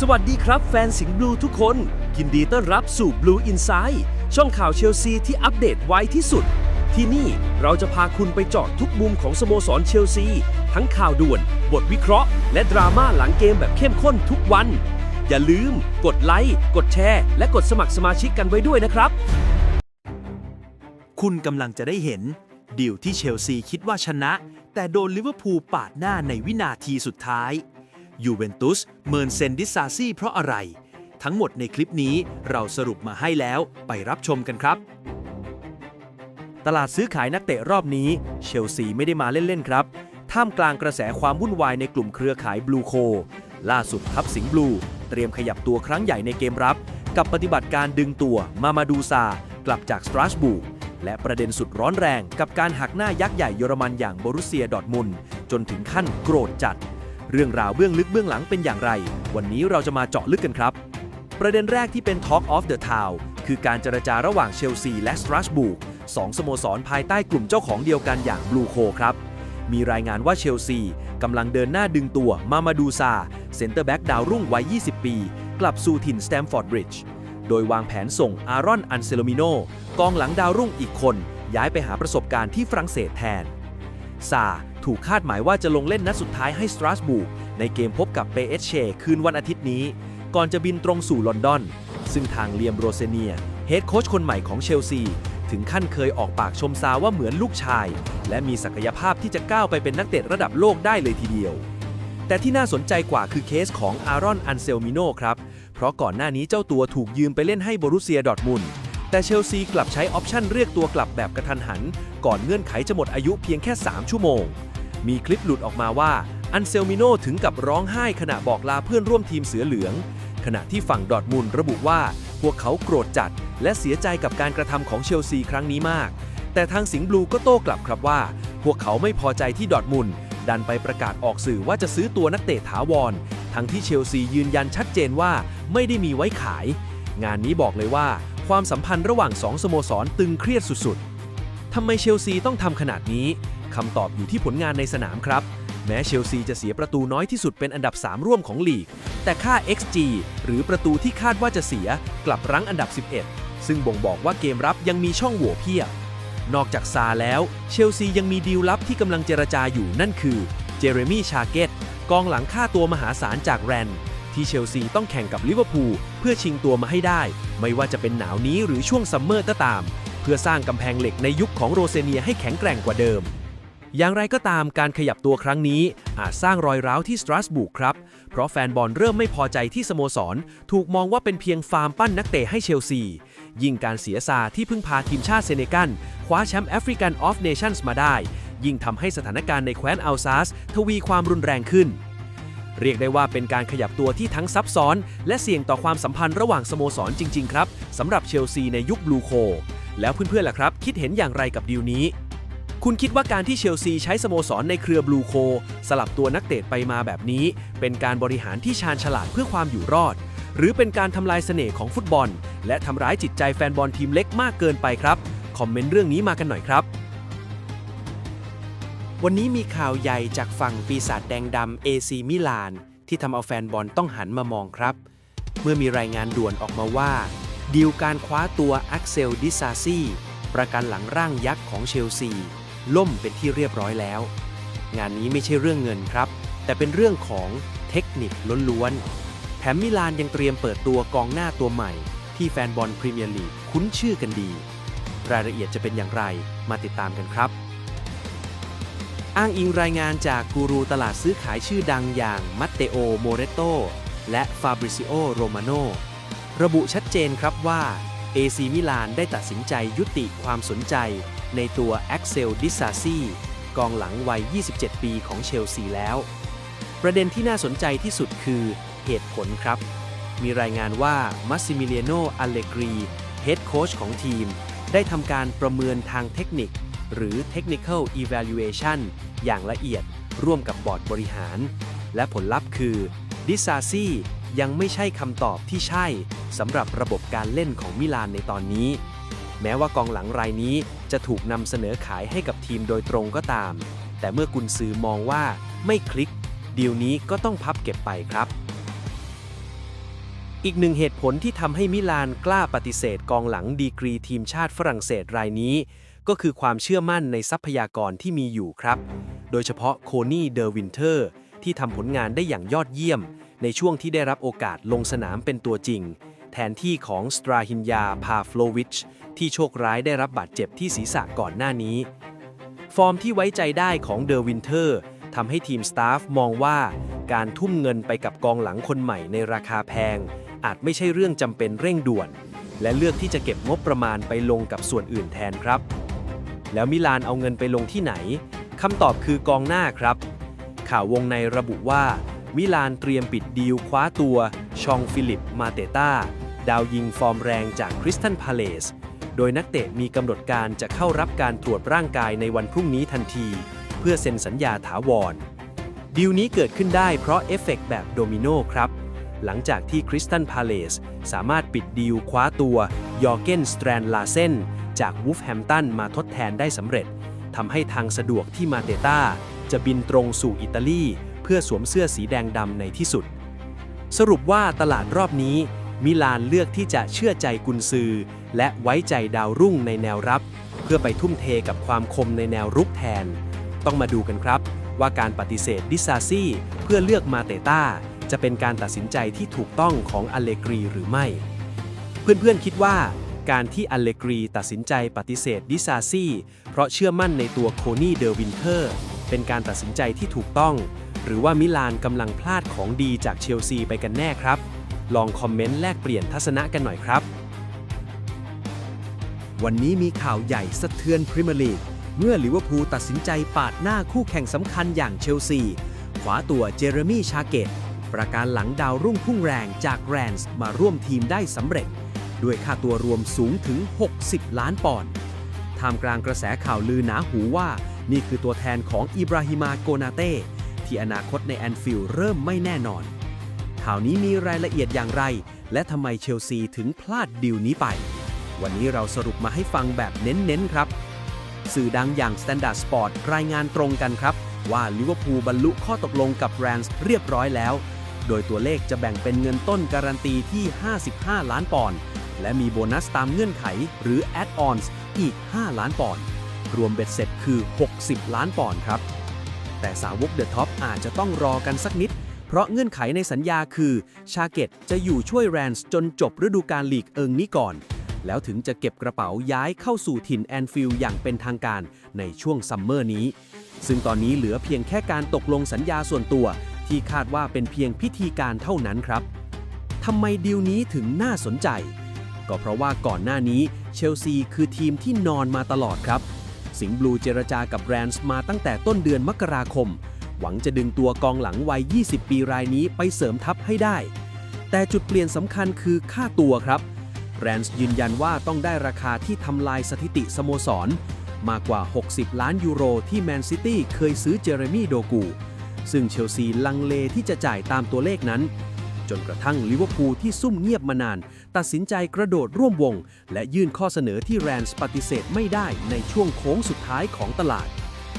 สวัสดีครับแฟนสิงห์บลูทุกคน ยินดีต้อนรับสู่ Blue Inside ช่องข่าวเชลซีที่อัปเดตไวที่สุด ที่นี่เราจะพาคุณไปเจาะทุกมุมของสโมสรเชลซี ทั้งข่าวด่วน บทวิเคราะห์ และดราม่าหลังเกมแบบเข้มข้นทุกวัน อย่าลืม กดไลค์กดแชร์ และกดสมัครสมาชิกกันไว้ด้วยนะครับ คุณกำลังจะได้เห็นดีลที่เชลซีคิดว่าชนะ แต่โดนลิเวอร์พูลปาดหน้าในวินาทีสุดท้าย ยูเวนตุสเมินเซนดิซาซี่เพราะอะไร ทั้งหมดในคลิปนี้เราสรุปมาให้แล้วไปรับชมกันครับ ตลาดซื้อขายนักเตะรอบนี้ เชลซีไม่ได้มาเล่น ๆ ครับ ท่ามกลางกระแสความวุ่นวายในกลุ่มเครือข่ายบลูโค ล่าสุดทัพสิงห์บลู เตรียมขยับตัวครั้งใหญ่ในเกมรับ กับปฏิบัติการดึงตัวมามาดูซากลับจากสตราสบูร์กและประเด็นสุดร้อนแรงกับการหักหน้ายักษ์ใหญ่เยอรมันอย่างบรุเซียดอร์ทมุนจนถึงขั้นโกรธจัด เรื่องราวเบื้องลึกเบื้องหลังเป็นอย่างไร วันนี้เราจะมาเจาะลึกกันครับ ประเด็นแรกที่เป็น Talk of the Town คือการเจรจาระหว่างเชลซีและสตราสบูร์กสองสโมสรภายใต้กลุ่มเจ้าของเดียวกันอย่างบลูโคครับ มีรายงานว่าเชลซีกำลังเดินหน้าดึงตัวมามาดูซาเซนเตอร์แบ็กดาวรุ่งวัย 20 ปี กลับสู่ถิ่นสแตมฟอร์ดบริดจ์โดยวางแผนส่งอารอนอันเซโลมิโนกองหลังดาวรุ่งอีกคน ย้ายไปหาประสบการณ์ที่ฝรั่งเศสแทนซา ถูกคาดหมายว่าจะลงเล่นนัดสุดท้ายให้สตราสบูร์กในเกมพบกับเปเอชเชคืนวันอาทิตย์นี้ ก่อนจะบินตรงสู่ลอนดอน ซึ่งทางเลียมโรเซเนียเฮดโค้ชคนใหม่ของเชลซี ถึงขั้นเคยออกปากชมซาว่าเหมือนลูกชาย และมีศักยภาพที่จะก้าวไปเป็นนักเตะระดับโลกได้เลยทีเดียว แต่ที่น่าสนใจกว่าคือเคสของอารอนอันเซลมิโนครับ เพราะก่อนหน้านี้เจ้าตัวถูกยืมไปเล่นให้บรุเซียดอร์ทมุนแต่เชลซีกลับใช้ออปชั่นเรียกตัวกลับแบบกระทันหัน ก่อนเงื่อนไขจะหมดอายุเพียงแค่ 3 ชั่วโมง มีคลิปหลุดออกมาว่า อันเซลมิโนถึงกับร้องไห้ขณะบอกลาเพื่อนร่วมทีมเสือเหลือง ขณะที่ฝั่งดอทมุนระบุว่า พวกเขาโกรธจัด และเสียใจกับการกระทำของเชลซีครั้งนี้มาก แต่ทางสิงห์บลูก็โต้กลับครับว่า พวกเขาไม่พอใจที่ดอทมุนด์ดันไปประกาศออกสื่อว่าจะซื้อตัวนักเตะถาวร ทั้งที่เชลซียืนยันชัดเจนว่าไม่ได้มีไว้ขาย งานนี้บอกเลยว่า ความสัมพันธ์ระหว่างสองสโมสรตึงเครียดสุดๆทำไมเชลซีต้องทำขนาดนี้ คำตอบอยู่ที่ผลงานในสนามครับ แม้เชลซีจะเสียประตูน้อยที่สุดเป็นอันดับ 3 ร่วมของลีก แต่ค่า XG หรือประตูที่คาดว่าจะเสียกลับรั้งอันดับ 11 ซึ่งบ่งบอกว่าเกมรับยังมีช่องโหว่เพียบ นอกจากซาแล้ว เชลซียังมีดีลลับที่กำลังเจรจาอยู่นั่นคือเจเรมี่ชาเกตกองหลังค่าตัวมหาศาลจากแรนที่เชลซีต้องแข่งกับลิเวอร์พูลเพื่อชิงตัวมาให้ได้ ไม่ว่าจะเป็นหนาวนี้หรือช่วงซัมเมอร์ก็ตาม เพื่อสร้างกำแพงเหล็กในยุคของโรเซเนียให้แข็งแกร่งกว่าเดิม อย่างไรก็ตามการขยับตัวครั้งนี้ อาจสร้างรอยร้าวที่สตราสบูร์กครับ เพราะแฟนบอลเริ่มไม่พอใจที่สโมสร ถูกมองว่าเป็นเพียงฟาร์มปั้นนักเตะให้เชลซี ยิ่งการเสียซาที่เพิ่งพาทีมชาติเซเนกัลคว้าแชมป์แอฟริกันออฟเนชั่นส์มาได้ ยิ่งทำให้สถานการณ์ในแคว้นอัลซาสทวีความรุนแรงขึ้น เรียกได้ว่าเป็นการขยับตัวที่ทั้งซับซ้อน และเสี่ยงต่อความสัมพันธ์ระหว่างสโมสรจริง ๆ ครับสำหรับเชลซีในยุคบลูโค แล้วเพื่อนๆล่ะครับ คิดเห็นอย่างไรกับดีลนี้ คุณคิดว่าการที่เชลซีใช้สโมสรในเครือบลูโค สลับตัวนักเตะไปมาแบบนี้ เป็นการบริหารที่ชาญฉลาดเพื่อความอยู่รอด หรือเป็นการทำลายเสน่ห์ของฟุตบอล และทำร้ายจิตใจแฟนบอลทีมเล็กมากเกินไปครับ คอมเมนต์เรื่องนี้มากันหน่อยครับ วันนี้มีข่าวใหญ่จากฝั่งปีศาจแดงดำเอซีมิลาน ที่ทำเอาแฟนบอลต้องหันมามองครับ เมื่อมีรายงานด่วนออกมาว่าดีลการคว้าตัวอักเซลดิซาซีประกันหลังร่างยักษ์ของเชลซี ล่มเป็นที่เรียบร้อยแล้ว งานนี้ไม่ใช่เรื่องเงินครับ แต่เป็นเรื่องของเทคนิคล้วนๆแถมมิลานยังเตรียมเปิดตัวกองหน้าตัวใหม่ ที่แฟนบอลพรีเมียร์ลีกคุ้นชื่อกันดี รายละเอียดจะเป็นอย่างไรมาติดตามกันครับ อ้างอิงรายงานจากกูรูตลาดซื้อขายชื่อดังอย่างมัตเตโอ โมเรโตและฟาบริซิโอ โรมาโนระบุชัดเจนครับว่าเอซีมิลานได้ตัดสินใจยุติความสนใจ ในตัวแอ็กเซลดิซาซีกองหลังวัย 27 ปีของเชลซีแล้ว ประเด็นที่น่าสนใจที่สุดคือเหตุผลครับ มีรายงานว่ามัสซิมิเลียโนอัลเลกรีเฮดโค้ชของทีม ได้ทำการประเมินทางเทคนิค หรือ Technical Evaluation อย่างละเอียดร่วมกับบอร์ดบริหาร และผลลัพธ์คือดิซาซี่ยังไม่ใช่คำตอบที่ใช่สำหรับระบบการเล่นของมิลานในตอนนี้ แม้ว่ากองหลังรายนี้จะถูกนำเสนอขายให้กับทีมโดยตรงก็ตาม แต่เมื่อกุนซือมองว่าไม่คลิก ดีลนี้ก็ต้องพับเก็บไปครับ อีกหนึ่งเหตุผลที่ทำให้มิลานกล้าปฏิเสธกองหลังดีกรีทีมชาติฝรั่งเศสรายนี้ ก็คือความเชื่อมั่นในทรัพยากรที่มีอยู่ครับ โดยเฉพาะโคนี่เดอร์วินเทอร์ที่ทำผลงานได้อย่างยอดเยี่ยม ในช่วงที่ได้รับโอกาสลงสนามเป็นตัวจริง แทนที่ของสตราฮินยาพาฟโลวิชที่โชคร้ายได้รับบาดเจ็บที่ศีรษะก่อนหน้านี้ ฟอร์มที่ไว้ใจได้ของเดอร์วินเทอร์ทำให้ทีมสตาฟมองว่าการทุ่มเงินไปกับกองหลังคนใหม่ในราคาแพง อาจไม่ใช่เรื่องจำเป็นเร่งด่วน และเลือกที่จะเก็บงบประมาณไปลงกับส่วนอื่นแทนครับ แล้วมิลานเอาเงินไปลงที่ไหนคำตอบคือกองหน้าครับ ข่าววงในระบุว่ามิลานเตรียมปิดดีลคว้าตัวชองฟิลิปมาเตต้า ดาวยิงฟอร์มแรงจากคริสตันพาเลส โดยนักเตะมีกำหนดการจะเข้ารับการตรวจร่างกายในวันพรุ่งนี้ทันที เพื่อเซ็นสัญญาถาวร ดีลนี้เกิดขึ้นได้เพราะเอฟเฟกต์แบบโดมิโนครับ หลังจากที่คริสตันพาเลสสามารถปิดดีลคว้าตัวยอร์เกนสแตรนลาเซนจากวูฟแฮมตันมาทดแทนได้สำเร็จทำให้ทางสะดวกที่มาเตต้าจะบินตรงสู่อิตาลี เพื่อสวมเสื้อสีแดงดำในที่สุด สรุปว่าตลาดรอบนี้ มิลานเลือกที่จะเชื่อใจกุนซือ และไว้ใจดาวรุ่งในแนวรับ เพื่อไปทุ่มเทกับความคมในแนวรุกแทน ต้องมาดูกันครับ ว่าการปฏิเสธดิซาซี่เพื่อเลือกมาเตต้า จะเป็นการตัดสินใจที่ถูกต้องของอเลกรีหรือไม่ เพื่อนๆคิดว่าการที่อเลกรีตัดสินใจปฏิเสธดิซาซี่เพราะเชื่อมั่นในตัวโคนี่เดอร์วินเทอร์ เป็นการตัดสินใจที่ถูกต้อง หรือว่ามิลานกำลังพลาดของดีจากเชลซีไปกันแน่ครับ ลองคอมเมนต์แลกเปลี่ยนทัศนะกันหน่อยครับ วันนี้มีข่าวใหญ่สะเทือนพรีเมียร์ลีกเมื่อลิเวอร์พูลตัดสินใจปาดหน้าคู่แข่งสำคัญอย่างเชลซีขวาตัวเจเรมี่ชาเกต ประการหลังดาวรุ่งพุ่งแรงจากแรนส์มาร่วมทีมได้สำเร็จ ด้วยค่าตัวรวมสูงถึง 60 ล้านปอนด์ท่ามกลางกระแสข่าวลือหนาหูว่า นี่คือตัวแทนของอิบราฮิมาโกนาเต้ที่อนาคตในแอนฟิลด์เริ่มไม่แน่นอน ข่าวนี้มีรายละเอียดอย่างไร และทำไมเชลซีถึงพลาดดีลนี้ไป วันนี้เราสรุปมาให้ฟังแบบเน้นๆครับ สื่อดังอย่าง Standard Sport รายงานตรงกันครับ ว่าลิเวอร์พูลบรรลุข้อตกลงกับแรนส์เรียบร้อยแล้ว โดยตัวเลขจะแบ่งเป็นเงินต้นการันตีที่ 55 ล้านปอนด์และมีโบนัสตามเงื่อนไขหรือ Add-ons อีก 5 ล้านปอนด์รวมเบ็ดเสร็จคือ 60 ล้านปอนด์ครับ แต่สาวกเดอะท็อปอาจจะต้องรอกันสักนิด เพราะเงื่อนไขในสัญญาคือ ชาเกตจะอยู่ช่วยแรนส์จนจบฤดูกาลลีกเอิงนี้ก่อน แล้วถึงจะเก็บกระเป๋าย้ายเข้าสู่ถิ่นแอนฟิลด์อย่างเป็นทางการในช่วงซัมเมอร์นี้ ซึ่งตอนนี้เหลือเพียงแค่การตกลงสัญญาส่วนตัว ที่คาดว่าเป็นเพียงพิธีการเท่านั้นครับทำไมดีลนี้ถึงน่าสนใจ ก็เพราะว่าก่อนหน้านี้เชลซีคือทีมที่นอนมาตลอดครับ สิงห์บลูเจรจากับแรนส์มาตั้งแต่ต้นเดือนมกราคม หวังจะดึงตัวกองหลังวัย 20 ปีรายนี้ไปเสริมทัพให้ได้ แต่จุดเปลี่ยนสำคัญคือค่าตัวครับ แรนส์ยืนยันว่าต้องได้ราคาที่ทำลายสถิติสโมสร มากกว่า 60 ล้านยูโรที่แมนซิตี้เคยซื้อเจเรมี่โดกู ซึ่งเชลซีลังเลที่จะจ่ายตามตัวเลขนั้น จนกระทั่งลิเวอร์พูลที่ซุ่มเงียบมานาน ตัดสินใจกระโดดร่วมวง และยื่นข้อเสนอที่แรนส์ปฏิเสธไม่ได้ในช่วงโค้งสุดท้ายของตลาด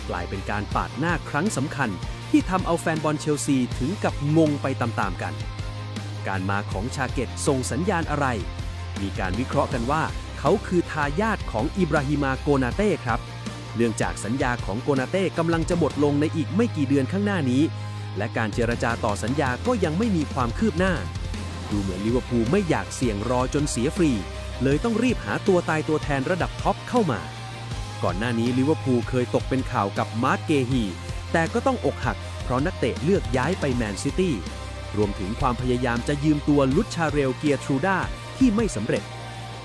กลายเป็นการปาดหน้าครั้งสำคัญ ที่ทำเอาแฟนบอลเชลซีถึงกับงงไปตามๆกัน การมาของชาเกตส่งสัญญาณอะไร มีการวิเคราะห์กันว่า เขาคือทายาทของอิบราฮิมาโกนาเต้ครับ เนื่องจากสัญญาของโกนาเต้กำลังจะหมดลงในอีกไม่กี่เดือนข้างหน้านี้ และการเจรจาต่อสัญญาก็ยังไม่มีความคืบหน้า ดูเหมือนลิเวอร์พูลไม่อยากเสี่ยงรอจนเสียฟรี เลยต้องรีบหาตัวตายตัวแทนระดับท็อปเข้ามา ก่อนหน้านี้ลิเวอร์พูลเคยตกเป็นข่าวกับมาร์กเกฮี แต่ก็ต้องอกหัก เพราะนักเตะเลือกย้ายไปแมนซิตี้ รวมถึงความพยายามจะยืมตัวลุชชาเรลเกียทรูด้าที่ไม่สำเร็จ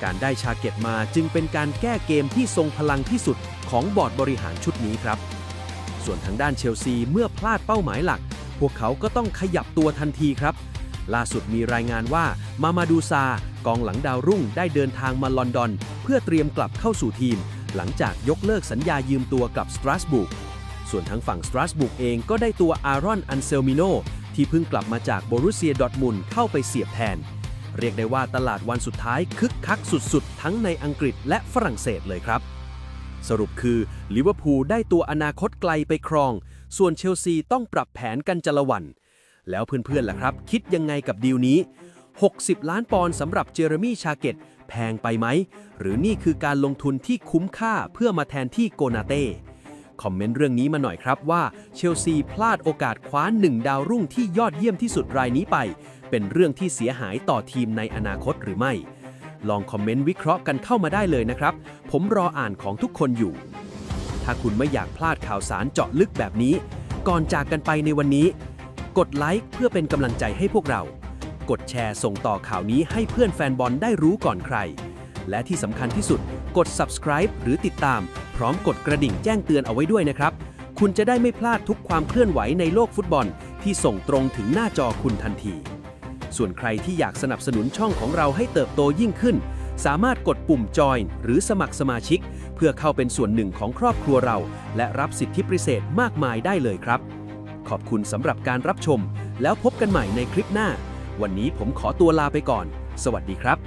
การได้ชาเก็ตมาจึงเป็นการแก้เกมที่ทรงพลังที่สุดของบอร์ดบริหารชุดนี้ครับ ส่วนทางด้านเชลซีเมื่อพลาดเป้าหมายหลัก พวกเขาก็ต้องขยับตัวทันทีครับล่าสุดมีรายงานว่ามามาดูซากองหลังดาวรุ่งได้เดินทางมาลอนดอน เพื่อเตรียมกลับเข้าสู่ทีม หลังจากยกเลิกสัญญายืมตัวกับสตราสบุกส่วนทางฝั่งสตราสบุกเองก็ได้ตัวอารอนอันเซลมิโนที่เพิ่งกลับมาจากโบรุเซียดอร์ทมุนเข้าไปเสียบแทน เรียกได้ว่าตลาดวันสุดท้ายคึกคักสุดๆ ทั้งในอังกฤษและฝรั่งเศสเลยครับ สรุปคือลิเวอร์พูลได้ตัวอนาคตไกลไปครอง ส่วนเชลซีต้องปรับแผนกันจละวัน แล้วเพื่อนๆล่ะครับ คิดยังไงกับดีลนี้ 60 ล้านปอนด์สำหรับเจอร์มี่ชาเกต แพงไปไหม หรือนี่คือการลงทุนที่คุ้มค่าเพื่อมาแทนที่โกนาเต้ คอมเมนต์เรื่องนี้มาหน่อยครับว่าเชลซีพลาดโอกาสคว้าหนึ่งดาวรุ่งที่ยอดเยี่ยมที่สุดรายนี้ไป เป็นเรื่องที่เสียหายต่อทีมในอนาคตหรือไม่ ลองคอมเมนต์วิเคราะห์กันเข้ามาได้เลยนะครับ ผมรออ่านของทุกคนอยู่ ถ้าคุณไม่อยากพลาดข่าวสารเจาะลึกแบบนี้ ก่อนจากกันไปในวันนี้ กดไลค์เพื่อเป็นกำลังใจให้พวกเรา กดแชร์ส่งต่อข่าวนี้ให้เพื่อนแฟนบอลได้รู้ก่อนใคร และที่สำคัญที่สุดกด subscribe หรือติดตาม พร้อมกดกระดิ่งแจ้งเตือนเอาไว้ด้วยนะครับ คุณจะได้ไม่พลาดทุกความเคลื่อนไหวในโลกฟุตบอล ที่ส่งตรงถึงหน้าจอคุณทันที ส่วนใครที่อยากสนับสนุนช่องของเราให้เติบโตยิ่งขึ้น สามารถกดปุ่ม join หรือสมัครสมาชิก เพื่อเข้าเป็นส่วนหนึ่งของครอบครัวเรา และรับสิทธิพิเศษมากมายได้เลยครับ ขอบคุณสำหรับการรับชม แล้วพบกันใหม่ในคลิปหน้า วันนี้ผมขอตัวลาไปก่อน สวัสดีครับ